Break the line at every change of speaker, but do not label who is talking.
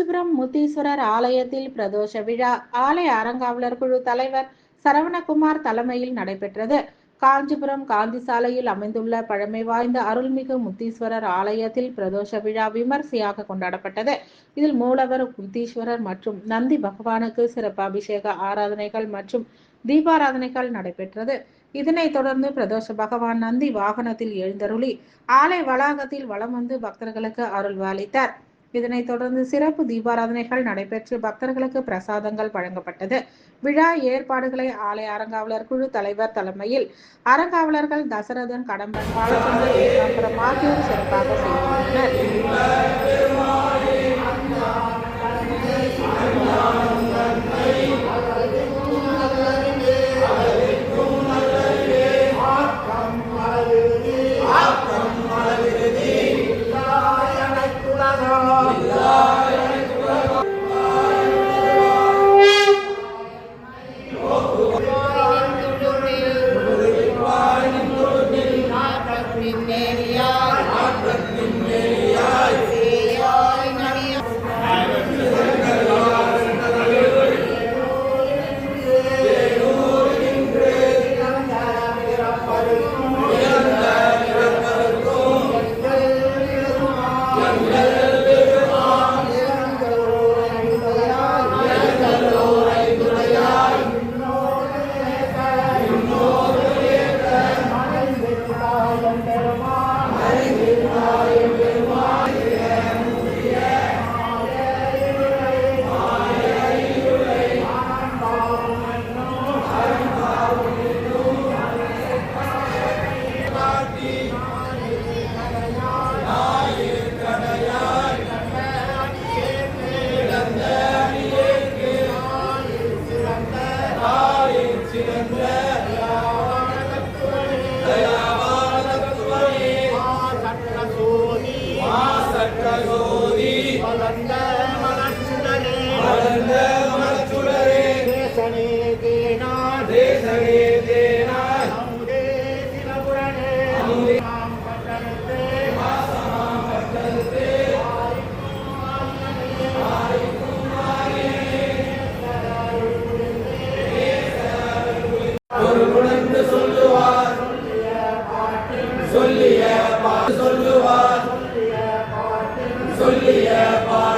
காஞ்சிபுரம் முத்தீஸ்வரர் ஆலயத்தில் பிரதோஷ விழா. ஆலய அறங்காவலர் குழு தலைவர் சரவணகுமார் தலைமையில் நடைபெற்றது. காஞ்சிபுரம் காந்தி சாலையில் அமைந்துள்ள பழமை வாய்ந்த அருள்மிகு முத்தீஸ்வரர் ஆலயத்தில் பிரதோஷ விழா விமர்சையாக கொண்டாடப்பட்டது. இதில் மூலவர் முத்தீஸ்வரர் மற்றும் நந்தி பகவானுக்கு சிறப்பு அபிஷேக ஆராதனைகள் மற்றும் தீபாராதனைகள் நடைபெற்றது. இதனைத் தொடர்ந்து பிரதோஷ பகவான் நந்தி வாகனத்தில் எழுந்தருளி ஆலய வளாகத்தில் வலம் வந்து பக்தர்களுக்கு அருள்வாளித்தார். இதனைத் தொடர்ந்து சிறப்பு தீபாராதனைகள் நடைபெற்று பக்தர்களுக்கு பிரசாதங்கள் வழங்கப்பட்டது. விழா ஏற்பாடுகளை ஆலய அறங்காவலர் குழு தலைவர் தலைமையில் அறங்காவலர்கள் தசரதன் கடம்பன் பாலச்சந்திரன் ஆகியோர் சிறப்பாக செய்தனர்
வளர்ந்த சொல்லிய பாட்டு